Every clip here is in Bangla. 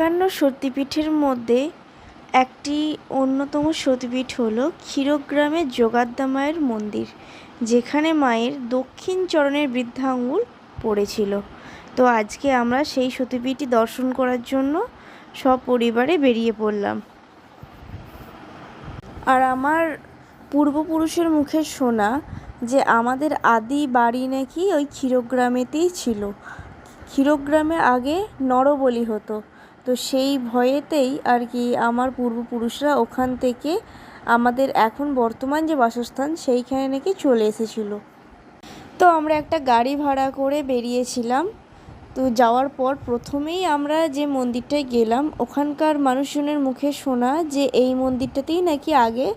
একান্ন সতীপীঠের মধ্যে একটি অন্যতম সতীপীঠ হল ক্ষীরগ্রামের যোগাদ্দা মায়ের মন্দির, যেখানে মায়ের দক্ষিণ চরণের বৃদ্ধা আঙুল পড়েছিল। তো আজকে আমরা সেই সতীপীঠটি দর্শন করার জন্য সপরিবারে বেরিয়ে পড়লাম। আর আমার পূর্বপুরুষের মুখে শোনা যে আমাদের আদি বাড়ি নাকি ওই ক্ষীরগ্রামেতেই ছিল। ক্ষীরগ্রামে আগে নরবলি হতো। তো সেই ভয়েতেই আর কি আমার পূর্বপুরুষরা ওখান থেকে আমাদের এখন বর্তমান যে বাসস্থান সেইখানে নাকি চলে এসেছিল। তো আমরা একটা গাড়ি ভাড়া করে বেরিয়েছিলাম। তো যাওয়ার পর প্রথমেই আমরা যে মন্দিরটায় গেলাম, ওখানকার মানুষজনের মুখে শোনা যে এই মন্দিরটাতেই নাকি আগে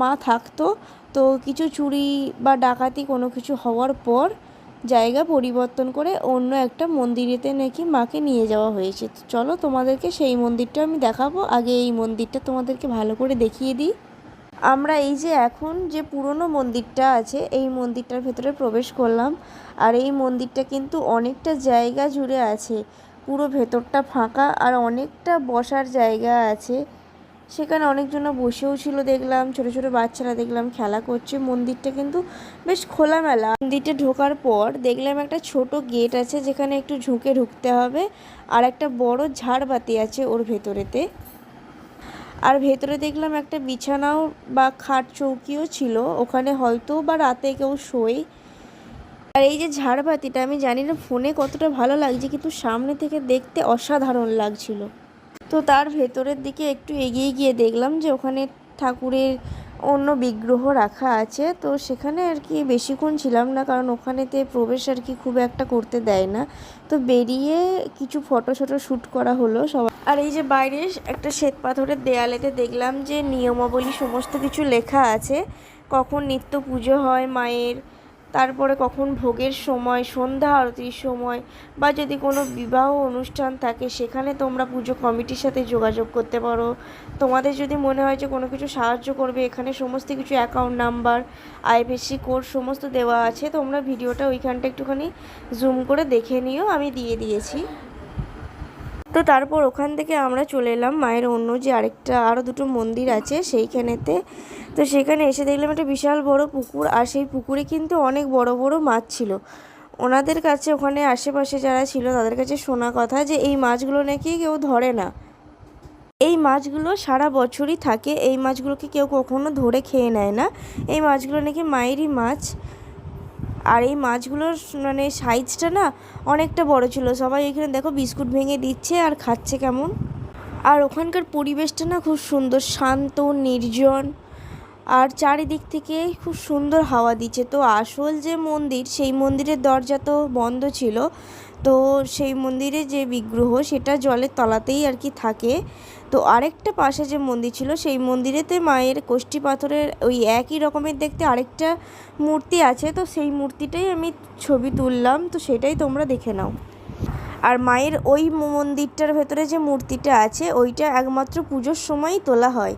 মা থাকতো। তো কিছু চুরি বা ডাকাতি কোনো কিছু হওয়ার পর জায়গা পরিবর্তন করে অন্য একটা মন্দিরেতে নাকি মাকে নিয়ে যাওয়া হয়েছে। চলো তোমাদেরকে সেই মন্দিরটা আমি দেখাবো। আগে এই মন্দিরটা তোমাদেরকে ভালো করে দেখিয়ে দিই। আমরা এই যে এখন যে পুরনো মন্দিরটা আছে, এই মন্দিরটার ভেতরে প্রবেশ করলাম। আর এই মন্দিরটা কিন্তু অনেকটা জায়গা জুড়ে আছে। পুরো ভেতরটা ফাঁকা আর অনেকটা বসার জায়গা আছে। সেখানে অনেকজন বসেও ছিল, দেখলাম, ছোট ছোট বাচ্চারা দেখলাম খেলা করছে। মন্দিরটা কিন্তু বেশ খোলামেলা। মন্দিরটা ঢোকার পর দেখলাম একটা ছোট গেট আছে, যেখানে একটু ঝুঁকে ঢুকতে হবে আর একটা বড় ঝাড়বাতি আছে ওর ভেতরেতে। আর ভেতরে দেখলাম একটা বিছানাও বা খাট চৌকিও ছিল, ওখানে হয়তো বা রাতে কেউ শোয়। আর এই যে ঝাড়বাতিটা, আমি জানি না ফোনে কতটা ভালো লাগছে, কিন্তু সামনে থেকে দেখতে অসাধারণ লাগছিল। তো তার ভেতরের দিকে একটু এগিয়ে গিয়ে দেখলাম যে ওখানে ঠাকুরের অন্য বিগ্রহ রাখা আছে। তো সেখানে আর কি বেশিক্ষণ ছিলাম না, কারণ ওখানেতে প্রবেশ আর কি খুব একটা করতে দেয় না। তো বেরিয়ে কিছু ফটো শটো শ্যুট করা হলো সবাই আর এই যে বাইরে একটা শ্বেত পাথরের দেয়ালেতে দেখলাম যে নিয়মাবলী সমস্ত কিছু লেখা আছে। কখন নিত্য পুজো হয় মায়ের তারপরে কখন ভোগের সময়, সন্ধ্যা আরতির সময় বা যদি কোনো বিবাহ অনুষ্ঠান থাকে, সেখানে তোমরা পুজো কমিটির সাথে যোগাযোগ করতে পারো। তোমাদের যদি মনে হয় যে কোনো কিছু সাহায্য করবে, এখানে সমস্ত কিছু অ্যাকাউন্ট নাম্বার আইএফএসসি কোড সমস্ত দেওয়া আছে, তোমরা ভিডিওটা ওইখানটা একটুখানি জুম করে দেখে নিও, আমি দিয়ে দিয়েছি। তো তারপর ওখান থেকে আমরা চলে এলাম মায়ের অন্য যে আরেকটা আরও দুটো মন্দির আছে সেইখানেতে। তো সেখানে এসে দেখলাম একটা বিশাল বড় পুকুর, আর সেই পুকুরে কিন্তু অনেক বড় বড় মাছ ছিল। ওনাদের কাছে ওখানে আশেপাশে যারা ছিল তাদের কাছে শোনা কথা যে এই মাছগুলো নাকি কেউ ধরে না। এই মাছগুলো সারা বছরই থাকে, এই মাছগুলোকে কেউ কখনো ধরে খেয়ে নেয় না। এই মাছগুলো নাকি মায়েরই মাছ। আর এই মাছগুলোর মানে সাইজটা না অনেকটা বড় ছিল। সবাই এখানে দেখো বিস্কুট ভেঙে দিচ্ছে আর খাচ্ছে কেমন। আর ওখানকার পরিবেশটা না খুব সুন্দর, শান্ত, নির্জন। আর চারিদিক থেকে খুব সুন্দর হাওয়া দিচ্ছে। তো আসল যে মন্দির, সেই মন্দিরের দরজা তো বন্ধ ছিল। তো সেই মন্দিরে যে বিগ্রহ, সেটা জলের তলাতেই আর কি থাকে। তো আরেকটা পাশে যে মন্দির ছিল, সেই মন্দিরেতে মায়ের কোষ্ঠী পাথরের ওই একই রকমের দেখতে আরেকটা মূর্তি আছে। তো সেই মূর্তিটাই আমি ছবি তুললাম, তো সেটাই তোমরা দেখে নাও। আর মায়ের ওই মন্দিরটার ভেতরে যে মূর্তিটা আছে, ওইটা একমাত্র পুজোর সময়ই তোলা হয়।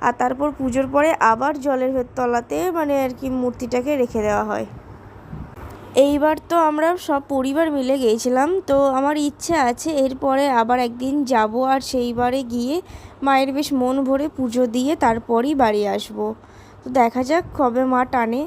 আর তারপর পুজোর পরে আবার জলের তলাতে মানে আর কি মূর্তিটাকে রেখে দেওয়া হয়। এইবার তো আমরা সব পরিবার মিলে গিয়েছিলাম তো আমার ইচ্ছা আছে এরপরে আবার একদিন যাব আর সেইবারে গিয়ে মায়ের বেশ মন ভরে পুজো দিয়ে তারপরই বাড়ি আসব। তো দেখা যাক কবে মা টানে।